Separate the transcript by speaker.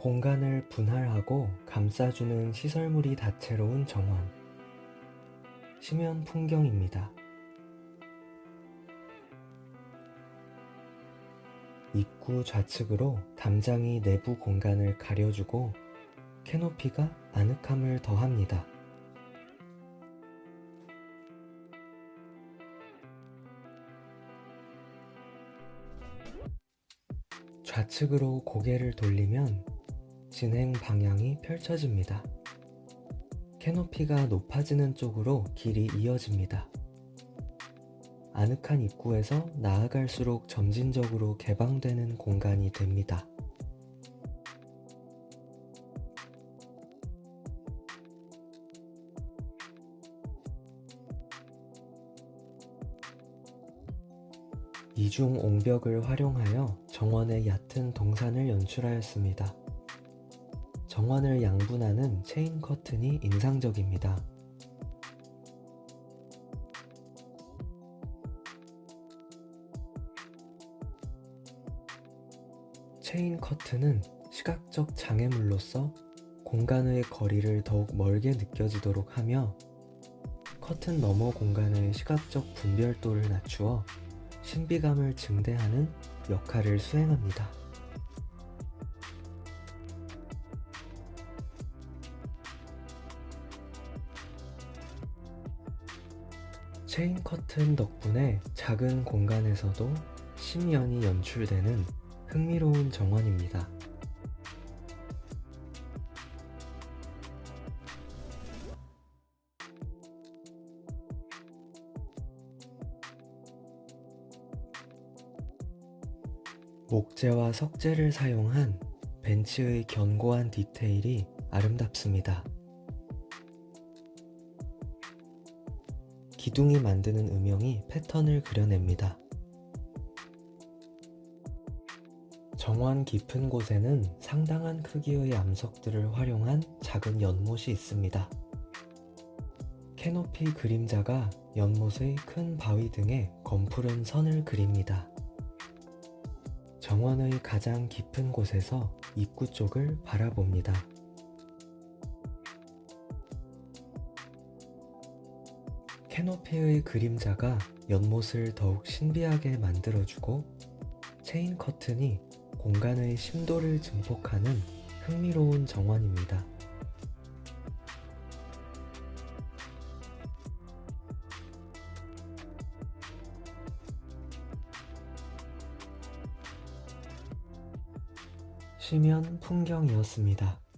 Speaker 1: 공간을 분할하고 감싸주는 시설물이 다채로운 정원. 심연 풍경입니다. 입구 좌측으로 담장이 내부 공간을 가려주고 캐노피가 아늑함을 더합니다. 좌측으로 고개를 돌리면 진행 방향이 펼쳐집니다. 캐노피가 높아지는 쪽으로 길이 이어집니다. 아늑한 입구에서 나아갈수록 점진적으로 개방되는 공간이 됩니다. 이중 옹벽을 활용하여 정원의 얕은 동산을 연출하였습니다. 정원을 양분하는 체인 커튼이 인상적입니다. 체인 커튼은 시각적 장애물로서 공간의 거리를 더욱 멀게 느껴지도록 하며 커튼 너머 공간의 시각적 분별도를 낮추어 신비감을 증대하는 역할을 수행합니다. 체인 커튼 덕분에 작은 공간에서도 심연이 연출되는 흥미로운 정원입니다. 목재와 석재를 사용한 벤치의 견고한 디테일이 아름답습니다. 기둥이 만드는 음영이 패턴을 그려냅니다. 정원 깊은 곳에는 상당한 크기의 암석들을 활용한 작은 연못이 있습니다. 캐노피 그림자가 연못의 큰 바위 등에 검푸른 선을 그립니다. 정원의 가장 깊은 곳에서 입구 쪽을 바라봅니다. 캐노피의 그림자가 연못을 더욱 신비하게 만들어주고 체인 커튼이 공간의 심도를 증폭하는 흥미로운 정원입니다. 심연 풍경이었습니다.